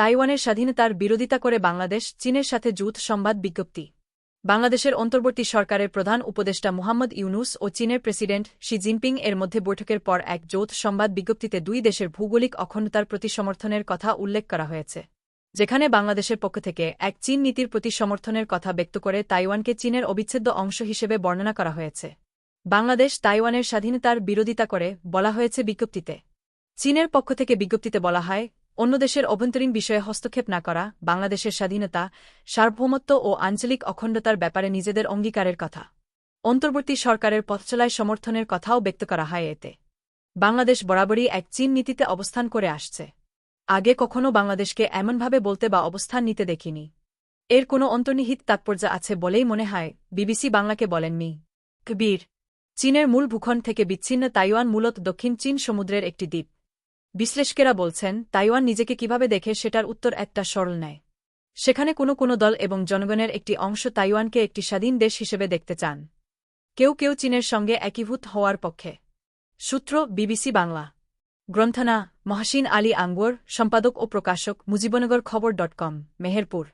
তাইওয়ানের স্বাধীনতার বিরোধিতা করে বাংলাদেশ, চীনের সাথে যুথ সংবাদ বিজ্ঞপ্তি। বাংলাদেশের অন্তর্বর্তী সরকারের প্রধান উপদেষ্টা মোহাম্মদ ইউনুস ও চীনের প্রেসিডেন্ট শি জিনপিং এর মধ্যে বৈঠকের পর এক যৌথ সংবাদ বিজ্ঞপ্তিতে দুই দেশের ভৌগোলিক অখণ্ডতার প্রতি সমর্থনের কথা উল্লেখ করা হয়েছে, যেখানে বাংলাদেশের পক্ষ থেকে এক চীন নীতির প্রতি সমর্থনের কথা ব্যক্ত করে তাইওয়ানকে চীনের অবিচ্ছেদ্য অংশ হিসেবে বর্ণনা করা হয়েছে। বাংলাদেশ তাইওয়ানের স্বাধীনতার বিরোধিতা করে বলা হয়েছে বিজ্ঞপ্তিতে। চীনের পক্ষ থেকে বিজ্ঞপ্তিতে বলা হয় অন্য দেশের অভ্যন্তরীণ বিষয়ে হস্তক্ষেপ না করা, বাংলাদেশের স্বাধীনতা, সার্বভৌমত্ব ও আঞ্চলিক অখণ্ডতার ব্যাপারে নিজেদের অঙ্গীকারের কথা। অন্তর্বর্তী সরকারের পথচলায় সমর্থনের কথাও ব্যক্ত করা হয় এতে। বাংলাদেশ বরাবরই এক চীন নীতিতে অবস্থান করে আসছে। আগে কখনো বাংলাদেশকে এমনভাবে বলতে বা অবস্থান নিতে দেখিনি। এর কোনো অন্তর্নিহিত তাৎপর্য আছে বলেই মনে হয়, বিবিসি বাংলাকে বলেন মি কবির, চীনের মূল ভূখণ্ড থেকে বিচ্ছিন্ন তাইওয়ান মূলত দক্ষিণ চীন সমুদ্রের একটি দ্বীপ। বিশ্লেষকেরা বলছেন, তাইওয়ান নিজেকে কীভাবে দেখে সেটার উত্তর একটা সরল নেয় সেখানে কোনো কোনো দল এবং জনগণের একটি অংশ তাইওয়ানকে একটি স্বাধীন দেশ হিসেবে দেখতে চান। কেউ কেউ চীনের সঙ্গে একীভূত হওয়ার পক্ষে। সূত্র, বিবিসি বাংলা। গ্রন্থনা, মহাসিন আলী আঙ্গুর, সম্পাদক ও প্রকাশক, মুজিবনগর খবর ডট কম, মেহেরপুর।